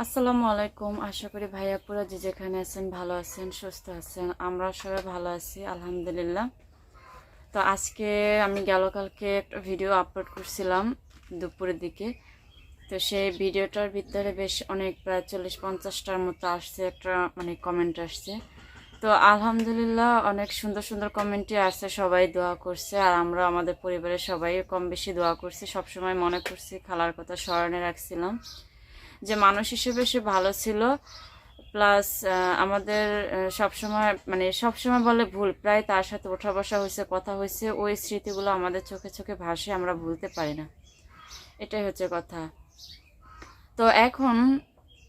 আসসালামু আলাইকুম। আশা করি ভাইয়াপুরা যে যেখানে আছেন, ভালো আছেন, সুস্থ আছেন। আমরা সবাই ভালো আছি, আলহামদুলিল্লাহ। তো আজকে আমি গেল কালকে একটা ভিডিও আপলোড করছিলাম দুপুরের দিকে। তো সেই ভিডিওটার ভিতরে বেশ অনেক প্রায় চল্লিশ পঞ্চাশটার মতো আসছে, একটা মানে কমেন্ট আসছে। তো আলহামদুলিল্লাহ অনেক সুন্দর সুন্দর কমেন্টই আসছে, সবাই দোয়া করছে। আর আমরা আমাদের পরিবারের সবাই কম বেশি দোয়া করছি। সবসময় মনে করছি, খালার কথা স্মরণে রাখছিলাম। যে মানুষ হিসেবে সে ভালো ছিল। প্লাস আমাদের সব সময় মানে সব সময় বলে ভুল। প্রায় তার সাথে ওঠা বসা হয়েছে, কথা হয়েছে, ওই স্মৃতিগুলো আমাদের চোখে চোখে ভাসে, আমরা ভুলতে পারি না। এটাই হচ্ছে কথা। তো এখন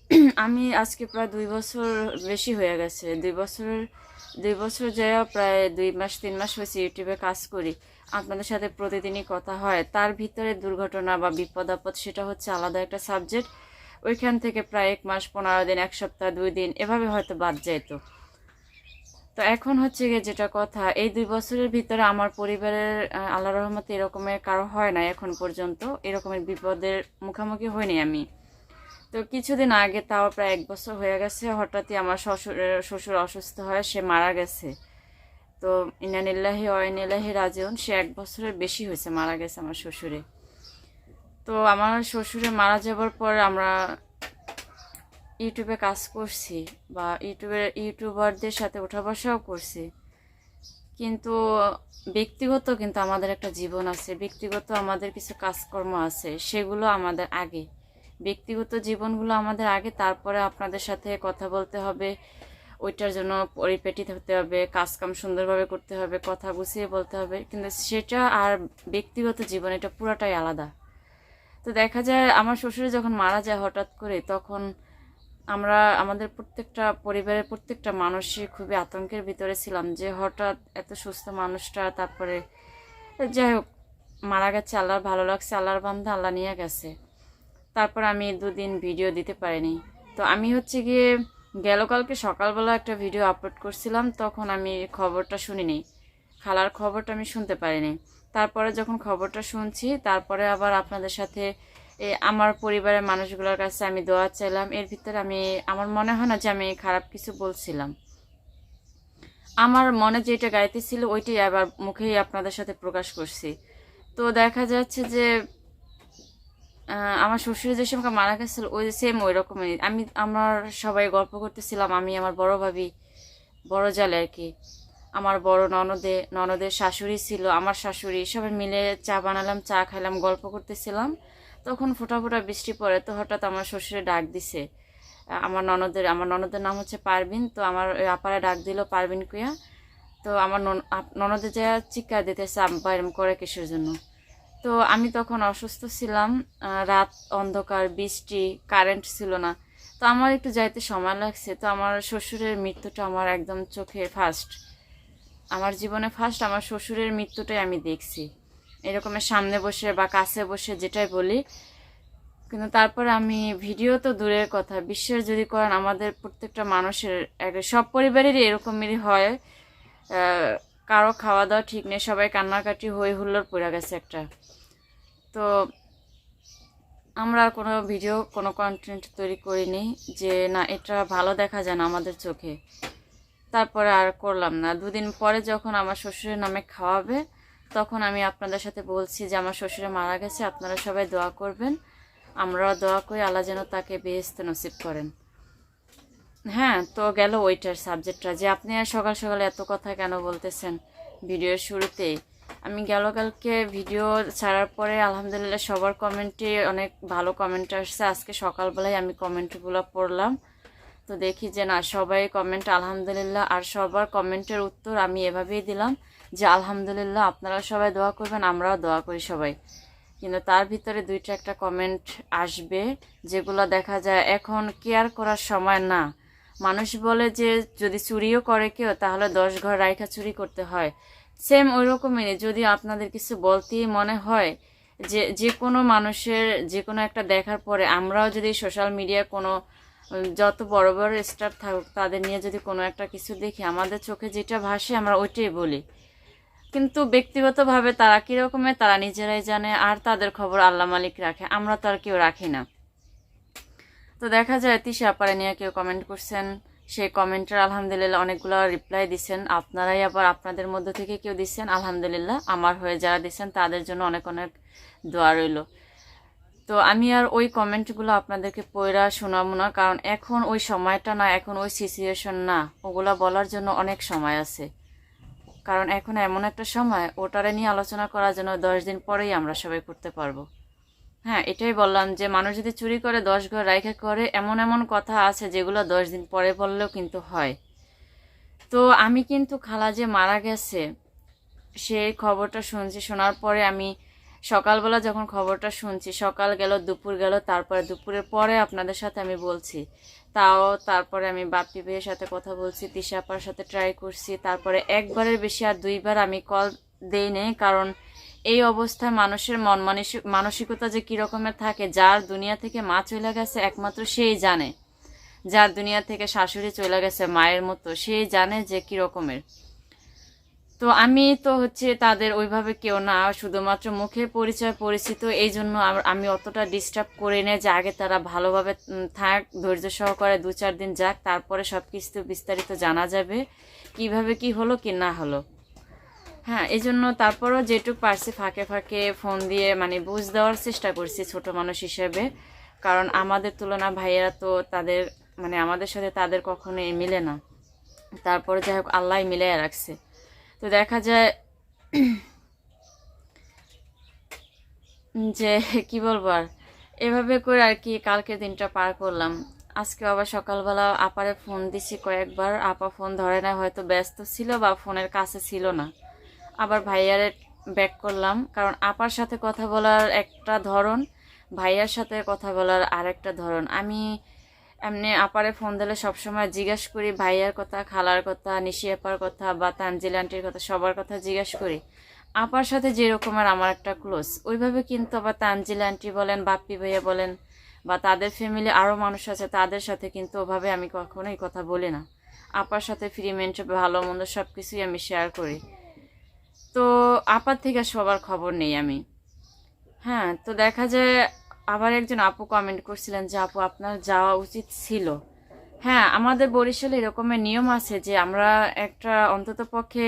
আমি আজকে প্রায় দুই বছর বেশি হয়ে গেছে। দুই বছর দুই বছর যাইয়া প্রায় দুই মাস, তিন মাস হয়েছে ইউটিউবে কাজ করি। আপনাদের সাথে প্রতিদিনই কথা হয়। তার ভিতরে দুর্ঘটনা বা বিপদ আপদ, সেটা হচ্ছে আলাদা একটা সাবজেক্ট ওইখান থেকে প্রায় এক মাস, পনেরো দিন, এক সপ্তাহ, দুই দিন, এভাবে হয়তো বাদ যেত। তো এখন হচ্ছে গিয়ে যেটা কথা, এই দুই বছরের ভিতরে আমার পরিবারের আল্লাহ রহমতে এরকমের কারও হয় না এখন পর্যন্ত। এরকমের বিপদের মুখোমুখি হইনি আমি। তো কিছুদিন আগে তাও প্রায় এক বছর হয়ে গেছে, হঠাৎই আমার শ্বশুর শ্বশুর অসুস্থ হয় সে মারা গেছে। তো ইনানিল্লাহি অয়নিল্লাহি রাজিউন, সে এক বছরের বেশি হয়েছে মারা গেছে আমার শ্বশুরে। তো আমার শ্বশুরে মারা যাবার পর আমরা ইউটিউবে কাজ করছি বা ইউটিউবে, ইউটিউবারদের সাথে ওঠা বসাও করছি। কিন্তু ব্যক্তিগত কিন্তু আমাদের একটা জীবন আছে, ব্যক্তিগত আমাদের কিছু কাজকর্ম আছে, সেগুলো আমাদের আগে। ব্যক্তিগত জীবনগুলো আমাদের আগে, তারপরে আপনাদের সাথে কথা বলতে হবে, ওইটার জন্য পরিপেটি হতে হবে, কাজকাম সুন্দরভাবে করতে হবে, কথা গুছিয়ে বলতে হবে। কিন্তু সেটা আর ব্যক্তিগত জীবন, এটা পুরাটাই আলাদা। তো দেখা যায় আমার শ্বশুর যখন মারা যায় হঠাৎ করে, তখন আমরা, আমাদের প্রত্যেকটা পরিবারের প্রত্যেকটা মানুষই খুবই আতঙ্কের ভিতরে ছিলাম যে হঠাৎ এত সুস্থ মানুষটা, তারপরে যাই হোক, মারা গেছে, আল্লাহর ভালো লাগছে, আল্লাহর বান্ধা আল্লাহ নিয়ে গেছে। তারপর আমি দুদিন ভিডিও দিতে পারিনি। তো আমি হচ্ছে গিয়ে গেল কালকে সকালবেলা একটা ভিডিও আপলোড করছিলাম, তখন আমি খবরটা শুনিনি। খালার খবরটা আমি শুনতে পারিনি। তারপরে যখন খবরটা শুনছি, তারপরে আবার আপনাদের সাথে আমার পরিবারের মানুষগুলোর কাছে আমি দোয়া চাইলাম। এর ভিতরে আমি, আমার মনে হয় না যে আমি খারাপ কিছু বলছিলাম। আমার মনে যেটা গাইতে ছিল ওইটাই আবার মুখেই আপনাদের সাথে প্রকাশ করছি। তো দেখা যাচ্ছে যে আমার শ্বশুর যে সময় মারা গেছিল, ওই সেম ওই রকমই। আমি, আমার সবাই গল্প করতেছিলাম, আমি আমার বড় ভাবি, বড় জালে আর কি। আমার বড় ননদে, ননদের শাশুড়ি ছিল, আমার শাশুড়ি, সবাই মিলে চা বানালাম, চা খাইলাম, গল্প করতেছিলাম। তখন ফোটা ফোটা বৃষ্টি পড়ে, তো হঠাৎ আমার শ্বশুরে ডাক দিছে। আমার ননদের আমার ননদের নাম হচ্ছে পারবিন তো আমার ওই আপারা ডাক দিল পারবিন কুইয়া। তো আমার নন- আপ- ননদে যা চিৎকার দিতেছে, আব্বা এরম করে কিসের জন্য? তো আমি তখন অসুস্থ ছিলাম রাত অন্ধকার, বৃষ্টি, কারেন্ট ছিল না। তো আমার একটু যাইতে সময় লাগছে, তো আমার শ্বশুরের মৃত্যুটা আমার একদম চোখে ফার্স্ট আমার জীবনে ফার্স্ট আমার শ্বশুরের মৃত্যুটাই আমি দেখছি। এরকমের সামনে বসে বা কাছে বসে যেটাই বলি, কিন্তু তারপর আমি ভিডিও তো দূরের কথা। বিশ্বের যদি করেন, আমাদের প্রত্যেকটা মানুষের সব পরিবারেরই এরকমেরই হয়। কারও খাওয়া দাওয়া ঠিক নেই, সবাই কান্নাকাটি হই হুল্লোড় পড়ে গেছে একটা। তো আমরা কোনো ভিডিও কোনো কন্টেন্ট তৈরি করিনি যে, না, এটা ভালো দেখা যায় না আমাদের চোখে। তারপরে আর করলাম না। দুদিন পরে যখন আমার শ্বশুরের নামে খাওয়াবে, তখন আমি আপনাদের সাথে বলছি যে, আমার শ্বশুরে মারা গেছে, আপনারা সবাই দোয়া করবেন। আমরাও দোয়া করি, আল্লাহ যেন তাকে বেহেস্ত নসিব করেন। হ্যাঁ তো গেল ওইটার সাবজেক্টটা। যে, আপনি আর সকাল সকাল এত কথা কেন বলতেছেন? ভিডিওর শুরুতেই আমি গেল কালকে ভিডিও ছাড়ার পরে আলহামদুলিল্লাহ সবার কমেন্টে অনেক ভালো কমেন্ট আসছে। আজকে সকালবেলায় আমি কমেন্টগুলো পড়লাম। তো দেখি যে না, সবাই কমেন্ট আলহামদুলিল্লাহ। আর সবার কমেন্টের উত্তর আমি এভাবেই দিলাম যে, আলহামদুলিল্লাহ, আপনারা সবাই দোয়া করবেন, আমরাও দোয়া করি সবাই। কিন্তু তার ভিতরে দুইটা একটা কমেন্ট আসবে, যেগুলো দেখা যায় এখন কেয়ার করার সময় না। মানুষ বলে যে, যদি চুরিও করে কেউ, তাহলে দশ ঘর রাইখা চুরি করতে হয়। সেম ওই রকমই যদি আপনাদের কিছু বলতেই মনে হয় যে যে কোনো মানুষের যে কোনো একটা দেখার পরে, আমরাও যদি সোশ্যাল মিডিয়ায় কোনো যত বড় বড় স্টার থাকুক, তাদের নিয়ে যদি কোনো একটা কিছু দেখি, আমাদের চোখে যেটা ভাসে, আমরা ওইটাই বলি। কিন্তু ব্যক্তিগতভাবে তারা কীরকমের তারা নিজেরাই জানে, আর তাদের খবর আল্লাহ মালিক রাখে, আমরা তো আর কেউ রাখি না। তো দেখা যায়, তিশা আপারে নিয়ে কেউ কমেন্ট করছেন, সেই কমেন্টের আলহামদুলিল্লাহ অনেকগুলো রিপ্লাই দিচ্ছেন আপনারাই আবার আপনাদের মধ্য থেকে কেউ দিচ্ছেন, আলহামদুলিল্লাহ, আমার হয়ে যারা দিচ্ছেন, তাদের জন্য অনেক অনেক দোয়া রইল। তো আমি আর ওই কমেন্টগুলো আপনাদেরকে পড়া শোনাবো না, কারণ এখন ওই সময়টা না, এখন ওই সিচুয়েশন না। ওগুলা বলার জন্য অনেক সময় আছে। কারণ এখন এমন একটা সময়, ওটারে নিয়ে আলোচনা করার জন্য দশ দিন পরেই আমরা সবাই করতে পারব। হ্যাঁ এটাই বললাম যে মানুষ যদি চুরি করে দশ ঘর রাইখে করে, এমন এমন কথা আছে যেগুলো দশ দিন পরে বললেও কিন্তু হয়। তো আমি কিন্তু খালা যে মারা গেছে, সেই খবরটা শুনছি, শোনার পরে আমি সকালবেলা যখন খবরটা শুনছি, সকাল গেল, দুপুর গেল, তারপরে দুপুরের পরে আপনাদের সাথে আমি বলছি। তাও তারপরে আমি বাপ্পি ভাইয়ের সাথে কথা বলছি তিশাপার সাথে ট্রাই করছি। তারপরে একবারের বেশি আর দুইবার আমি কল দেই নেই, কারণ এই অবস্থায় মানুষের মন মানসিক মানসিকতা যে কীরকমের থাকে, যার দুনিয়া থেকে মা চলে গেছে একমাত্র সেই জানে। যার দুনিয়া থেকে শাশুড়ি চলে গেছে মায়ের মতো, সেই জানে যে কী রকমের। তো আমি তো হচ্ছে তাদের ওইভাবে কেউ না, শুধুমাত্র মুখে পরিচয় পরিচিত এই জন্য আমি অতটা ডিস্টার্ব করে নেই যে আগে তারা ভালোভাবে থাক, ধৈর্য সহকারে দু চার দিন যাক, তারপরে সব কিছু বিস্তারিত জানা যাবে, কীভাবে কি হলো কি না হলো। হ্যাঁ এই জন্য তারপরও যেটুক পারছি ফাঁকে ফাঁকে ফোন দিয়ে মানে বুঝ দেওয়ার চেষ্টা করছি ছোট মানুষ হিসেবে, কারণ আমাদের তুলনা ভাইয়েরা তো তাদের মানে আমাদের সাথে তাদের কখনোই মিলে না। তারপরে যাই হোক আল্লাহ মিলাই রাখছে। তো দেখা যায় যে, কি বলব আর? এভাবে করে আর কি কালকে দিনটা পার করলাম। আজকে আবার সকালবেলা আপারে ফোন দিছি কয়েকবার। আপা ফোন ধরে না হয়তো ব্যস্ত ছিল বা ফোনের কাছে ছিল না। আবার ভাইয়ারে ব্যাক করলাম। কারণ আপার সাথে কথা বলার একটা ধরন, ভাইয়ার সাথে কথা বলার আরেকটা ধরন। আমি এমনি আপারে ফোন দিলে সবসময় জিজ্ঞাসা করি, ভাইয়ার কথা, খালার কথা, নিশি আপার কথা বা তানজিল আন্টির কথা, সবার কথা জিজ্ঞাসা করি। আপার সাথে যেরকমের আমার একটা ক্লোজ ওইভাবে কিন্তু আবার তানজিল আন্টি বলেন, বাপ্পি ভাইয়া বলেন বা তাদের ফ্যামিলি আরও মানুষ আছে, তাদের সাথে কিন্তু ওভাবে আমি কখনোই কথা বলি না। আপার সাথে ফ্রি মেন্টে ভালো মন্দ সব কিছুই আমি শেয়ার করি। তো আপার থেকে সবার খবর নেই আমি। হ্যাঁ তো দেখা যায় আবার একজন আপু কমেন্ট করছিলেন যে, আপু, আপনার যাওয়া উচিত ছিল। হ্যাঁ আমাদের বরিশালে এরকমের নিয়ম আছে যে, আমরা একটা অন্তত পক্ষে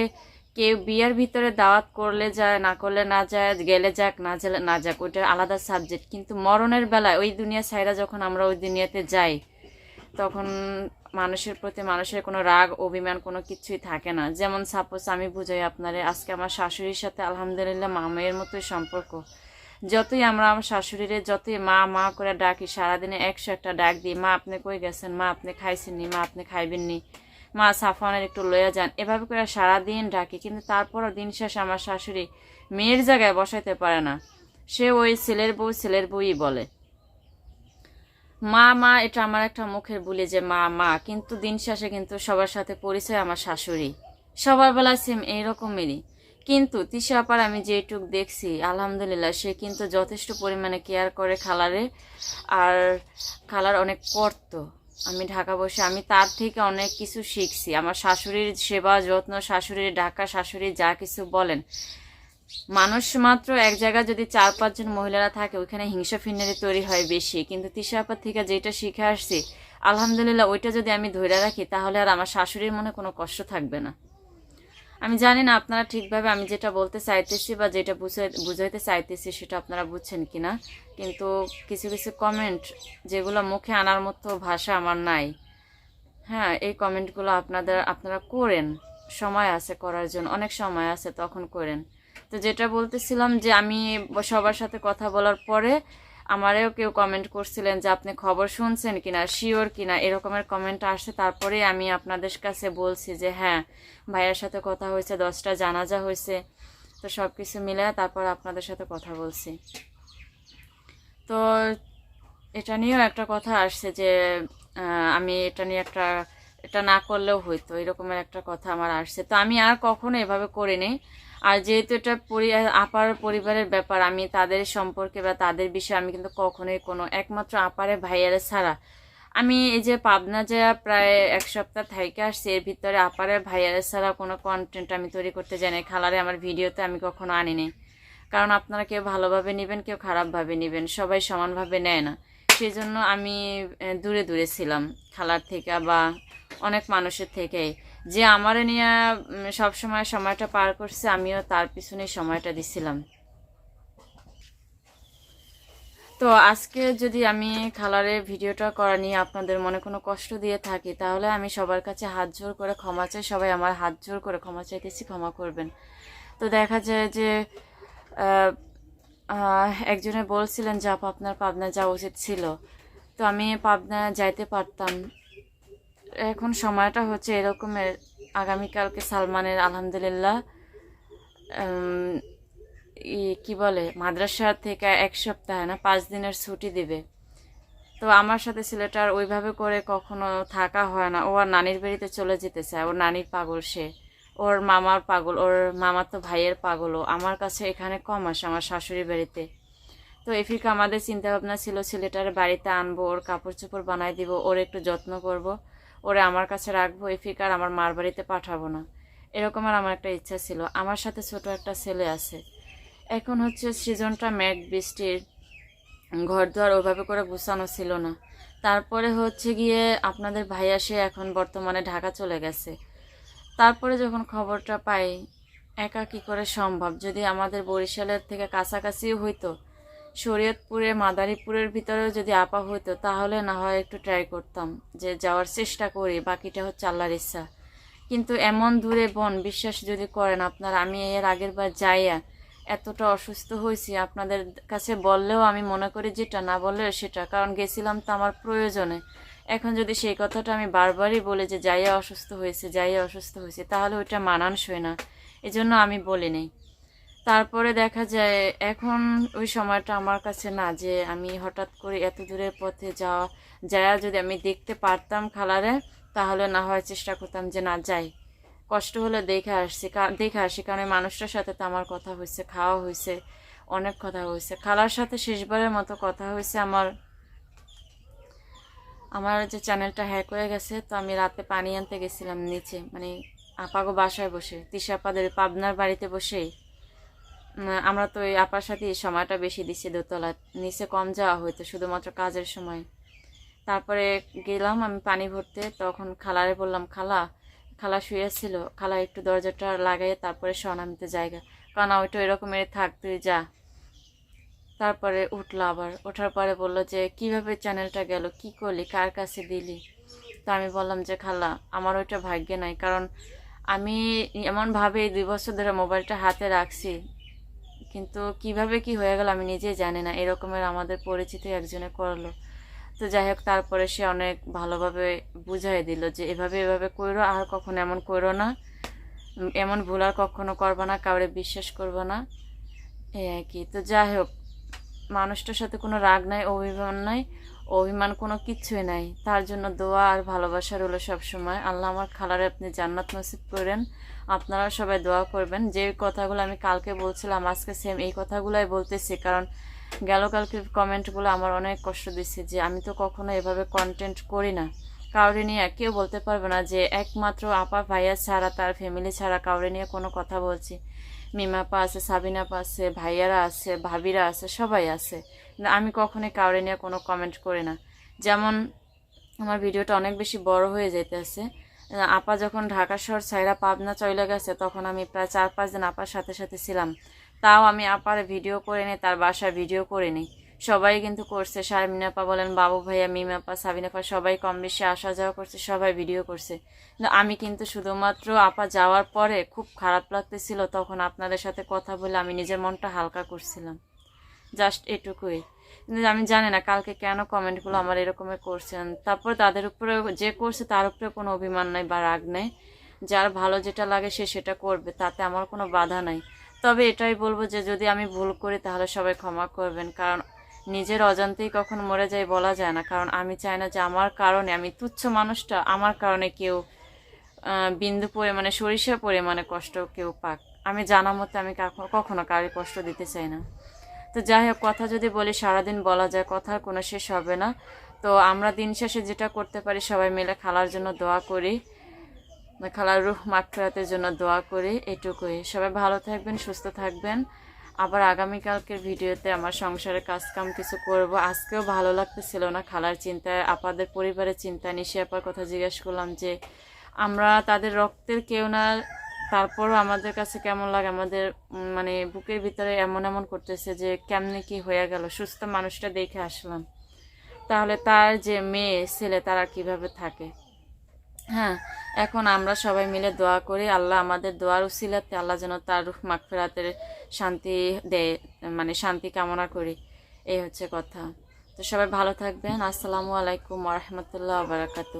কেউ বিয়ের ভিতরে দাওয়াত করলে যায়, না করলে না যায়, গেলে যাক, না গেলে না যাক ওইটার আলাদা সাবজেক্ট কিন্তু মরণের বেলায় ওই দুনিয়া সাইরা যখন আমরা ওই দুনিয়াতে যাই, তখন মানুষের প্রতি মানুষের কোনো রাগ, অভিমান, কোনো কিছুই থাকে না। যেমন সাপোজ আমি বুঝাই আপনারে, আজকে আমার শাশুড়ির সাথে আলহামদুলিল্লাহ মামের মতোই সম্পর্ক। যতই আমরা আমার শাশুড়িরে, যতই মা মা করে ডাকি, সারাদিনে একশো একটা ডাক দিই, মা, আপনি কই গেছেন? মা, আপনি খাইছেননি? মা, আপনি খাইবেননি? মা সাফানের একটু লইয়া যান। এভাবে করে সারাদিন ডাকি, কিন্তু তারপরও দিন শেষে আমার শাশুড়ি মেয়ের জায়গায় বসাইতে পারে না। সে ওই ছেলের বউ, ছেলের বউই বলে। মা মা, এটা আমার একটা মুখের বলি যে মা মা, কিন্তু দিন শেষে কিন্তু সবার সাথে পরিচয় আমার শাশুড়ি। সবার বেলা সেম এইরকমেরই। কিন্তু তিশা আপার আমি যেটুক দেখছি, আলহামদুলিল্লাহ, সে কিন্তু যথেষ্ট পরিমাণে কেয়ার করে খালারে আর খালার অনেক করত। আমি ঢাকা বসে, আমি তার থেকে অনেক কিছু শিখছি। আমার শাশুড়ির সেবা যত্ন, শাশুড়ির ঢাকা শাশুড়ি যা কিছু বলেন। মানুষ মাত্র এক জায়গায় যদি চার পাঁচজন মহিলারা থাকে, ওইখানে হিংসা ফিন্নারি তৈরি হয় বেশি। কিন্তু তিশাপার থেকে যেটা শিখে আসছি, আলহামদুলিল্লাহ, ওইটা যদি আমি ধরে রাখি, তাহলে আর আমার শাশুড়ির মনে কোনো কষ্ট থাকবে না। আমি জানি না আপনারা ঠিকভাবে আমি যেটা বলতে চাইতেছি বা যেটা বুঝে, বুঝাইতে চাইতেছি সেটা আপনারা বুঝছেন কি না কিন্তু কিছু কিছু কমেন্ট যেগুলো মুখে আনার মতো ভাষা আমার নাই। হ্যাঁ এই কমেন্টগুলো আপনাদের, আপনারা করেন। সময় আছে করার জন্য, অনেক সময় আছে, তখন করেন। তো যেটা বলতেছিলাম যে আমি সবার সাথে কথা বলার পরে আমারেও কেউ কমেন্ট করছিলেন যে আপনি খবর শুনছেন কিনা শিওর কিনা, এরকমের কমেন্ট আসছে তারপরে আমি আপনাদের কাছে বলছি যে হ্যাঁ ভাইয়ের সাথে কথা হয়েছে, দশটা জানাজা হয়েছে। তো সব কিছু মিলে তারপর আপনাদের সাথে কথা বলছি। তো এটা নিয়েও একটা কথা আসছে যে আমি এটা নিয়ে একটা, এটা না করলেও হইতো, এরকমের একটা কথা আমার আসছে। তো আমি আর কখনো এভাবে করিনি। আর যেহেতু এটা পরি আপার পরিবারের ব্যাপার, আমি তাদের সম্পর্কে বা তাদের বিষয়ে আমি কিন্তু কখনোই কোনো, একমাত্র আপারে ভাইয়ারে ছাড়া। আমি এই যে পাবনা যে প্রায় এক সপ্তাহ থাইকে আসছি, এর ভিতরে আপারে ভাইয়ারে ছাড়া কোনো কন্টেন্ট আমি তৈরি করতে জানি খালারে আমার ভিডিওতে আমি কখনো আনিনি। কারণ আপনারা কেউ ভালোভাবে নেবেন, কেউ খারাপভাবে নেবেন, সবাই সমানভাবে নেয় না। সেই জন্য আমি দূরে দূরে ছিলাম, খালার থেকে বা অনেক মানুষের থেকে যে আমারে নিয়ে সবসময় সময়টা পার করছে, আমিও তার পিছনে সময়টা দিছিলাম। তো আজকে যদি আমি খালারে ভিডিওটা করা নিয়ে আপনাদের মনে কোনো কষ্ট দিয়ে থাকি, তাহলে আমি সবার কাছে হাত জোর করে ক্ষমা চাই, সবাই আমার হাত জোর করে ক্ষমা চাইতেছি, ক্ষমা করবেন। তো দেখা যায় যে একজনে বলছিলেন যে, আপা, আপনার পাবনা যাওয়া উচিত ছিল। তো আমি পাবনা যাইতে পারতাম। এখন সময়টা হচ্ছে এরকমের। আগামীকালকে সালমানের, আলহামদুলিল্লাহ কি বলে, মাদ্রাসা থেকে এক সপ্তাহ না, পাঁচ দিনের ছুটি দিবে। তো আমার সাথে ছেলেটার ওইভাবে করে কখনো থাকা হয় না। ও আর নানির বাড়িতে চলে যেতে চায় ওর নানির পাগল সে। ওর মামার পাগল, ওর মামার তো ভাইয়ের পাগলও। আমার কাছে এখানে কম আসে, আমার শাশুড়ি বাড়িতে। তো এফিকা, আমাদের চিন্তাভাবনা ছিল ছেলেটার বাড়িতে আনব, ওর কাপড় চোপড় বানাই দিব, ওর একটু যত্ন করব। ওরে আমার কাছে রাখব এফিকার আমার মার বাড়িতে পাঠাবো না। এরকম আর আমার একটা ইচ্ছা ছিল। আমার সাথে ছোট একটা ছেলে আছে। এখন হচ্ছে সিজনটা মেঘ বৃষ্টির ঘর দুয়ার ওইভাবে করে গুছানো ছিল না। তারপরে হচ্ছে গিয়ে আপনাদের ভাইয়া সে এখন বর্তমানে ঢাকা চলে গেছে। তারপরে যখন খবরটা পাই, একা কি করে সম্ভব? যদি আমাদের বরিশালের থেকে কাছাকাছিও হইতো শরীয়তপুরে, মাদারীপুরের ভিতরেও যদি আপা হইতো, তাহলে না হয় একটু ট্রাই করতাম যে যাওয়ার চেষ্টা করি, বাকিটা হচ্ছে আল্লাহর ইচ্ছা। কিন্তু এমন দূরে বন, বিশ্বাস যদি করেন আপনারা, আমি এর আগের বার যাইয়া এতটা অসুস্থ হয়েছি, আপনাদের কাছে বললেও আমি মনে করি যেটা, না বললেও সেটা, কারণ গেছিলাম তো আমার প্রয়োজনে। এখন যদি সেই কথাটা আমি বারবারই বলি যে যাইয়া অসুস্থ হয়েছে, যাইয়া অসুস্থ হয়েছে, তাহলে ওইটা মানানসই না। এজন্য আমি বলিনি তারপরে দেখা যায় এখন ওই সময়টা আমার কাছে না, যে আমি হঠাৎ করে এত দূরের পথে যাওয়া, যায়া যদি আমি দেখতে পারতাম খালারে, তাহলে না হয় চেষ্টা করতাম যে না যাই। কষ্ট হলে দেখে আসছি দেখে আসি, কারণ মানুষটার সাথে তো আমার কথা হয়েছে খাওয়া হয়েছে অনেক কথা হয়েছে খালার সাথে শেষবারের মতো কথা হয়েছে আমার আমার যে চ্যানেলটা হ্যাক হয়ে গেছে, তো আমি রাতে পানি আনতে গেছিলাম নিচে মানে আপাগো বাসায় বসে, তিশাপাদের পাবনার বাড়িতে বসেই। আমরা তো এই আপার সাথে সময়টা বেশি দিচ্ছি, দোতলা। নিচে কম যাওয়া হইতো, শুধুমাত্র কাজের সময়। তারপরে গেলাম আমি পানি ভরতে, তখন খালারে বললাম, খালা খালা শুয়েছিল খালা একটু দরজাটা লাগাইয়ে তারপরে আমি জায়গা কারণ ওইটা এরকমের থাক, তুই যা। তারপরে উঠল আবার। ওঠার পরে বলল যে, কীভাবে চ্যানেলটা গেল? কি করলি? কার কাছে দিলি? তো আমি বললাম যে, খালা, আমার ওইটা ভাগ্যে নাই। কারণ আমি এমনভাবে এই দুই বছর ধরে মোবাইলটা হাতে রাখছি কিন্তু কীভাবে কি হয়ে গেল আমি নিজেই জানি না। এরকমের আমাদের পরিচিত একজনে করল। তো যাই হোক, তারপরে সে অনেক ভালোভাবে বুঝাই দিল যে এভাবে এভাবে করো, আর কখনো এমন করো না। এমন ভুল আর কখনো করব না, কাউরে বিশ্বাস করব না। এই আর কি। তো যাই হোক, মানুষটার সাথে কোনো রাগ নাই, অভিমান নাই। অভিমান কোনো কিছুই নাই। তার জন্য দোয়া আর ভালোবাসা রইল সবসময়। আল্লাহ আমার খালারে আপনি জান্নাত নসিব করেন। আপনারা সবাই দোয়া করবেন। যে কথাগুলো আমি কালকে বলছিলাম, আজকে সেম এই কথাগুলোই বলতেছি। কারণ গেল কালকের কমেন্টগুলো আমার অনেক কষ্ট দিচ্ছে যে আমি তো কখনো এভাবে কন্টেন্ট করি না। কাউরে নিয়ে কেউ বলতে পারবে না যে একমাত্র আপা ভাইয়া ছাড়া, তার ফ্যামিলি ছাড়া কাউরে নিয়ে কোনো কথা বলছি। মিমাপা আছে সাবিনাপা আছে, ভাইয়ারা আছে, ভাবিরা আছে, সবাই আছে। আমি কখনোই কাউরে নিয়ে কোনো কমেন্ট করি না। যেমন আমার ভিডিওটা অনেক বেশি বড় হয়ে যাইতেছে। আপা যখন ঢাকা শহর ছাইরা পাবনা চলে গেছে, তখন আমি প্রায় চার পাঁচ দিন আপার সাথে সাথে ছিলাম। তাও আমি আপার ভিডিও করে নিই, তার বাসার ভিডিও করে নিই। সবাই কিন্তু করছে। শারমিনাপা বলেন, বাবু ভাইয়া মিমাপা সাবিনাপা সবাই কম বেশি আসা যাওয়া করছে, সবাই ভিডিও করছে। কিন্তু আমি কিন্তু শুধুমাত্র আপা যাওয়ার পরে খুব খারাপ লাগতেছিল, তখন আপনাদের সাথে কথা বলে আমি নিজের মনটা হালকা করছিলাম। জাস্ট এটুকুই। কিন্তু আমি জানি না কালকে কেন কমেন্টগুলো আমার এরকমই করছেন। তারপর তাদের উপরে যে করছে, তার উপরে কোনো অভিমান নাই বা রাগ নেই। যার ভালো যেটা লাগে সে সেটা করবে, তাতে আমার কোনো বাধা নাই। তবে এটাই বলব যে যদি আমি ভুল করি, তাহলে সবাই ক্ষমা করবেন। কারণ নিজের অজান্তেই কখন মরে যায় বলা যায় না। কারণ আমি চাই না যে আমার কারণে, আমি তুচ্ছ মানুষটা, আমার কারণে কেউ বিন্দু পরিমাণে সরিষা পরিমাণে কষ্ট কেউ পাক। আমি জানা মতে আমি কখনো কারও কষ্ট দিতে চাই না। তো যাই হোক, কথা যদি বলি, সারাদিন বলা যায় কথার কোনো শেষ হবে না। তো আমরা দিন শেষে যেটা করতে পারি, সবাই মিলে খালার জন্য দোয়া করি। খালার রুহ মাঠ জন্য দোয়া করি, এটুকুই। সবাই ভালো থাকবেন, সুস্থ থাকবেন। আবার আগামীকালকের ভিডিওতে আমার সংসারের কাজ কাম কিছু করব। আজকেও ভালো লাগতেছিল না খালার চিন্তায়, আপাদের পরিবারের চিন্তা নিশি আপার কথা জিজ্ঞেস করলাম যে, আমরা তাদের রক্তের কেউ না, তারপরও আমাদের কাছে কেমন লাগে? আমাদের মানে বুকের ভিতরে এমন এমন করতেছে যে কেমনে কি হয়ে গেল? সুস্থ মানুষটা দেখে আসলাম। তাহলে তার যে মেয়ে, ছেলে, তারা কীভাবে থাকে? হ্যাঁ এখন আমরা সবাই মিলে দোয়া করি, আল্লাহ আমাদের দোয়ার উসিলাতে আল্লাহ যেন তার রুহ মাগফিরাতের শান্তি দেয় মানে শান্তি কামনা করি। এই হচ্ছে কথা। তো সবাই ভালো থাকবেন। আসসালামু আলাইকুম রহমতুল্লাহ বারাকাতু